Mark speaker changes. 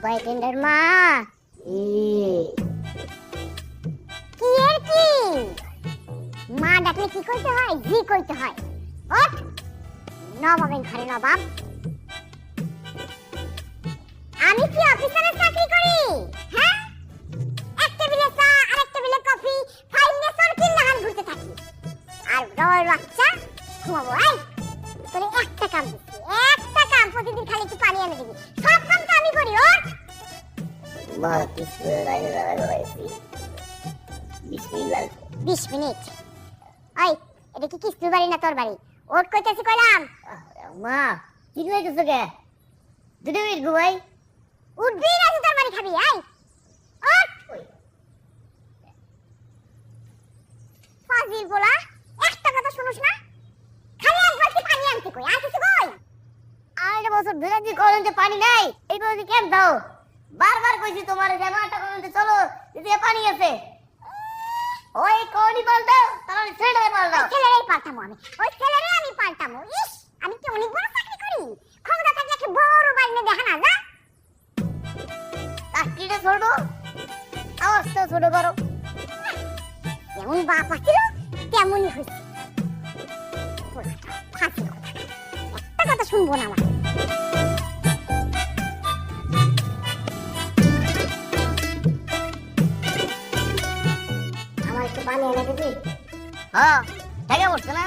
Speaker 1: Tender মা। কি এর কি? মা ডাকলে কি করতে হয়? জি করতে হয়। ওঠ। নবাবের ঘরে নবাব আমি কি অফিসারে চাকরি করি? হ্যাঁ? এক টেবিলে চা আর এক টেবিলে কফি, ফাইল নিয়ে সরকিল লাহান ঘুরতে থাকি। আর ডর বাচ্চা, ঘুমাবো, এই। তোরে একটা কাম দিচ্ছি, একটা কাম। প্রতিদিন খালি একটু পানি এনে দিবি।
Speaker 2: লাগে লাগাইছি বিসমিল্লাহ
Speaker 1: বিশ মিনিট ওই এটা কি কিস্তুর বাড়ি না তোর বাড়ি? ওট কইতেছি কইলাম।
Speaker 2: মা কি কইতেছো কে দুটো মিনিট ঘুমাই
Speaker 1: উঠবি না তোর বাড়ি খাবি আই ওঠ ফাজিল বলা একটা কথা শুনুস না? খালি এক বালতি পানি আনতে কই আর কিছু কই?
Speaker 2: আড়াইটা বছর ধরে যে কলমতে পানি নাই এই বলতে কেন দাও? বারবার কইছি তোমার জামাটা কলমতে চলো দিদি পানি আছে। ওই কোনি পাল্টাও তাহলে ছেড়ে পাল্টাও
Speaker 1: ছেলেরই পাল্টামো আমি। ওই ছেলেরে আমি পাল্টামো। ইস আমি কি অনেক বড় চাকরি করি? ক্ষমতা থাকলে একটা বড় বাড়ি নিয়ে দেখা না যা।
Speaker 2: চাকরিটা ছোট আওয়াজটা ছোট করো।
Speaker 1: যেমন বাপ আছিল তেমনই হয়েছে। একটা কথা শুনব না আমার।
Speaker 2: পানি এনে দিবি হ্যাঁ ঠেকে পড়ছে না?